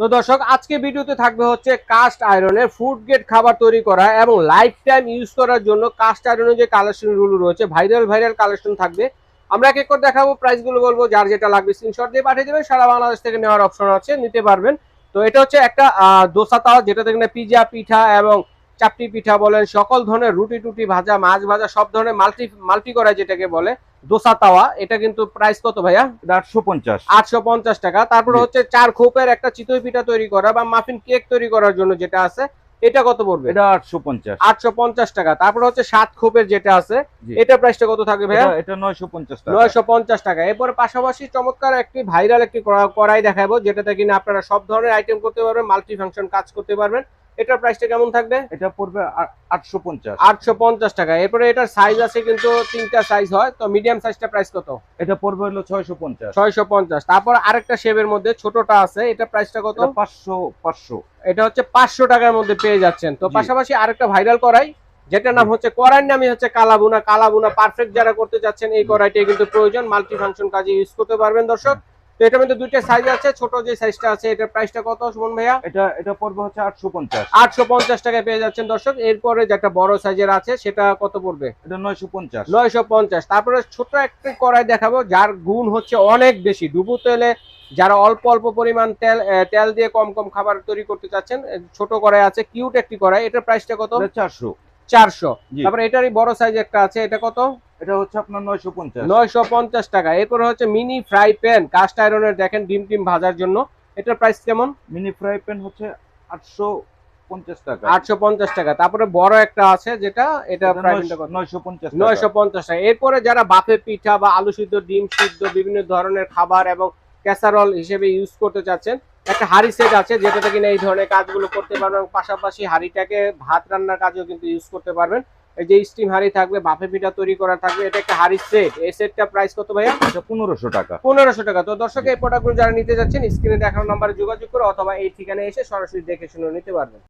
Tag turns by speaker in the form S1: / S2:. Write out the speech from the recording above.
S1: তো দর্শক, আজকে ভিডিওতে থাকবে হচ্ছে কাস্ট আয়রনের ফুড গেট খাবার তৈরি করা এবং লাইফ টাইম ইউজ করার জন্য কাস্ট আয়রনের যে কালেকশনগুলো রয়েছে ভাইরাল ভাইরাল কালেকশন থাকবে। আমরা এক করে দেখাবো প্রাইসগুলো বলব, যার যেটা লাগবে স্ক্রিনশট দিয়ে পাঠিয়ে দেবেন, সারা বাংলাদেশ থেকে নেওয়ার অপশন আছে, নিতে পারবেন। তো এটা হচ্ছে একটা দোসা তাওয়া যেটা থেকে পিজা পিঠা এবং চাপটি পিঠা বলেন, সকল ধরনের রুটি টুটি ভাজা, মাছ ভাজা, সব ধরনের মাল্টি মাল্টি করা যেটাকে বলে দোসা তাওয়া এটা কিন্তু প্রাইস কত ভাইয়া?
S2: আটশো পঞ্চাশ।
S1: আটশো পঞ্চাশ টাকা। তারপরে হচ্ছে চার খোপের একটা চিতই পিঠা তৈরি করা বা মাফিন কেক তৈরি করার জন্য যেটা আছে এটা কত পড়বে?
S2: এটা আটশো পঞ্চাশ।
S1: আটশো পঞ্চাশ টাকা। তারপরে হচ্ছে সাত খোপের যেটা আছে। এটা প্রাইসটা কত থাকবে ভাইয়া?
S2: এটা- এটা নয়শো পঞ্চাশ টাকা।
S1: নয়শো পঞ্চাশ টাকা। এরপরে পাশাপাশি চমৎকার একটি ভাইরাল একটি কড়াই দেখাবো যেটাতে কিনা আপনারা সব ধরনের আইটেম করতে পারবেন মাল্টি ফাংশন কাজ করতে পারবেন। এটার প্রাইসটা কেমন থাকবে?
S2: এটা পড়বে আটশো পঞ্চাশ।
S1: আটশো পঞ্চাশ টাকা। এরপরে এটার সাইজ আছে কিন্তু তিনটা সাইজ হয়। তো মিডিয়াম সাইজটা প্রাইস কত?
S2: এটা পড়বে হলো ছয়শো পঞ্চাশ।
S1: ছয়শো পঞ্চাশ। তারপর আরেকটা শেপের মধ্যে ছোটটা আছে। এটা প্রাইসটা কত?
S2: এটা পাঁচশো পাঁচশো।
S1: এটা হচ্ছে পাঁচশো টাকার মধ্যে পেয়ে যাচ্ছেন। তো পাশাপাশি আরেকটা ভাইরাল করাই যেটার নাম হচ্ছে কড়াইয়ের নামই হচ্ছে কালাবুনা। কালাবুনা পারফেক্ট যারা করতে যাচ্ছেন এই কড়াইটাই কিন্তু প্রয়োজন। মাল্টি ফাংশন কাজে ইউজ করতে পারবেন দর্শক। তো এটার মধ্যে দুইটা সাইজ আছে ছোট যে সাইজটা আছে এটার প্রাইসটা কত সুমন ভাইয়া?
S2: এটা এটা পড়বে হচ্ছে আটশো পঞ্চাশ।
S1: আটশো পঞ্চাশ টাকায় পেয়ে যাচ্ছেন দর্শক। এরপরে যে একটা বড় সাইজের আছে সেটা কত পড়বে?
S2: এটা নয়শো পঞ্চাশ।
S1: নয়শো পঞ্চাশ। তারপরে ছোট একটা কড়াই দেখাবো যার গুণ হচ্ছে অনেক বেশি। ডুবু তেলে যারা অল্প অল্প পরিমাণ তেল তেল দিয়ে কম কম খাবার তৈরি করতে চাচ্ছেন ছোট কড়াই আছে কিউট একটি কড়াই। এটার প্রাইসটা কত?
S2: এটা চারশো।
S1: চারশো।
S2: জি।
S1: তারপরে এটারই বড় সাইজ একটা আছে এটা কত?
S2: এটা হচ্ছে আপনার
S1: টাকা। এরপরে হচ্ছে মিনি ফ্রাই প্যান কাস্ট আয়রনের দেখেন ডিম টিম ভাজার জন্য। এটার প্রাইস কেমন?
S2: মিনি ফ্রাই প্যান হচ্ছে আটশো পঞ্চাশ টাকা।
S1: আটশো পঞ্চাশ টাকা। তারপরে বড় একটা আছে যেটা এটা প্রাইসটা কত?
S2: নয়শো পঞ্চাশ
S1: নয়শো পঞ্চাশ টাকা। এরপরে যারা বাফে পিঠা বা আলু সিদ্ধ ডিম সিদ্ধ বিভিন্ন ধরনের খাবার এবং ক্যাসারল হিসেবে ইউজ করতে চাচ্ছেন একটা হাড়ি সেট আছে যেটাতে কিনা এই ধরনের কাজগুলো করতে পারবেন। পাশাপাশি হাড়িটাকে ভাত রান্নার কাজেও কিন্তু ইউজ করতে পারবেন। এই যে স্টিম হাড়ি থাকবে বাফে পিঠা তৈরি করা থাকবে এটা একটা হাড়ি সেট এই সেটটা প্রাইস কত ভাইয়া?
S2: পনেরোশো টাকা।
S1: পনেরোশো টাকা। তো দর্শক এই প্রোডাক্টগুলো যারা নিতে যাচ্ছেন স্ক্রিনে দেখানো নাম্বারে যোগাযোগ করে অথবা এই ঠিকানায় এসে সরাসরি দেখে শুনে নিতে পারবেন।